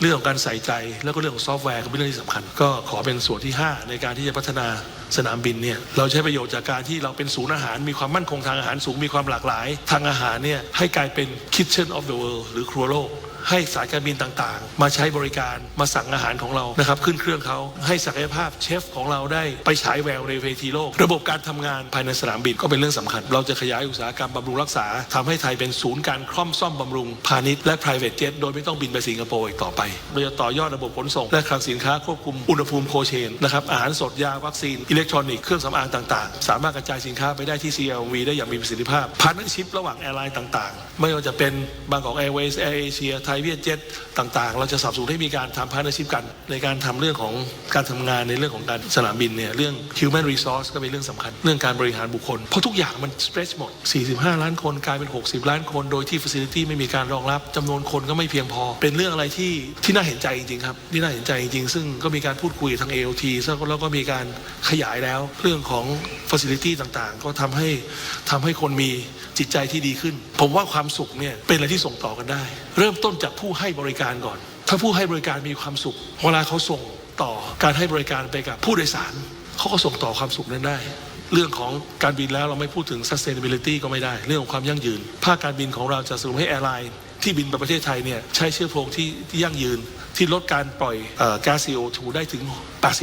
เรื่องของการใส่ใจแล้วก็เรื่องของซอฟต์แวร์ก็เป็นเรื่องที่สำคัญ ก็ขอเป็นส่วนที่ 5 ในการที่จะพัฒนาสนามบินเนี่ยเราใช้ประโยชน์จากการที่เราเป็นศูนย์อาหาร มีความมั่นคงทางอาหารสูงมีความหลากหลาย ทางอาหารเนี่ยให้กลายเป็น kitchen of the world หรือครัวโลก ให้สายการบินต่างๆ มาใช้บริการมาสั่งอาหารของเรานะครับขึ้นเครื่องเขาให้ศักยภาพเชฟของเราได้ไปฉายแววในเวทีโลก ระบบการทำงานภายในสนามบินก็เป็นเรื่องสำคัญ เราจะขยายอุตสาหกรรมบำรุงรักษาทำให้ไทยเป็นศูนย์การคล่อมซ่อมบำรุงพาณิชย์และ private jet โดยไม่ต้องบินไปสิงคโปร์อีกต่อไปเราจะต่อยอดระบบขนส่ง และคลังสินค้าควบคุมอุณหภูมิโคเชนนะครับอาหารสดยาวัคซีนอิเล็กทรอนิกส์เครื่องสำอางต่างๆ สามารถกระจายสินค้าไปได้ที่ CLV ได้อย่างมีประสิทธิภาพพาร์ทเนอร์ชิพระหว่างแอร์ไลน์ต่างๆ ไม่ว่าจะเป็นบางกอกแอร์เวย์แอร์เอเชียไทยเวียดเจ็ตต่างๆ เราจะสับสนุนให้มีการทำพาร์ทเนอร์ชิพกัน ในการทำเรื่องของการทำงานในเรื่องของการสนามบินเนี่ยเรื่อง human resource ก็เป็นเรื่องสำคัญ เรื่องการบริหารบุคคล เพราะทุกอย่างมัน stretch หมด 45 ล้านคนกลายเป็น 60 ล้านคนโดยที่ facility ไม่มีการรองรับจำนวนคนก็ไม่เพียงพอ เป็นเรื่องอะไรที่ที่น่าเห็นใจจริงๆครับที่น่าเห็นใจจริงๆซึ่งก็มีการพูดคุยทาง AOT แล้วก็มีการขยายแล้วเรื่องของ facility ต่างๆ ก็ทำให้ทำให้คนมีจิตใจที่ดีขึ้น ผมว่าความสุขเนี่ยเป็นอะไรที่ส่งต่อกันได้ เริ่มต้นจากผู้ให้บริการก่อน ถ้าผู้ให้บริการมีความสุข เวลาเขาส่งต่อการให้บริการไปกับผู้โดยสาร เขาก็ส่งต่อความสุขนั้นได้ เรื่องของการบินแล้วเราไม่พูดถึง sustainability ก็ไม่ได้ เรื่องของความยั่งยืน ภาคการบินของเราจะสรุปให้แอร์ไลน์ ที่บินไปประเทศไทยเนี่ยใช้เชื้อเพลิงที่ที่ยั่งยืน ที่ลดการปล่อยก๊าซ CO2 ได้ถึง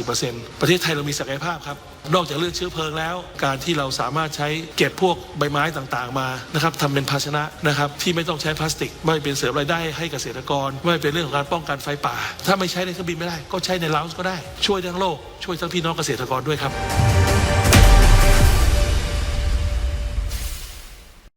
80%ประเทศไทยเรามีศักยภาพครับ นอกจากเรื่องเชื้อเพลิงแล้ว การที่เราสามารถใช้เก็บพวกใบไม้ต่างๆมานะครับทำเป็นภาชนะนะครับที่ไม่ต้องใช้พลาสติก ไม่เป็นเสริมรายได้ให้เกษตรกร ไม่เป็นเรื่องของการป้องกันไฟป่า ถ้าไม่ใช้ในเครื่องบินไม่ได้ ก็ใช้ในลาวส์ก็ได้ช่วยทั้งโลกช่วยทั้งพี่น้องเกษตรกรด้วยครับ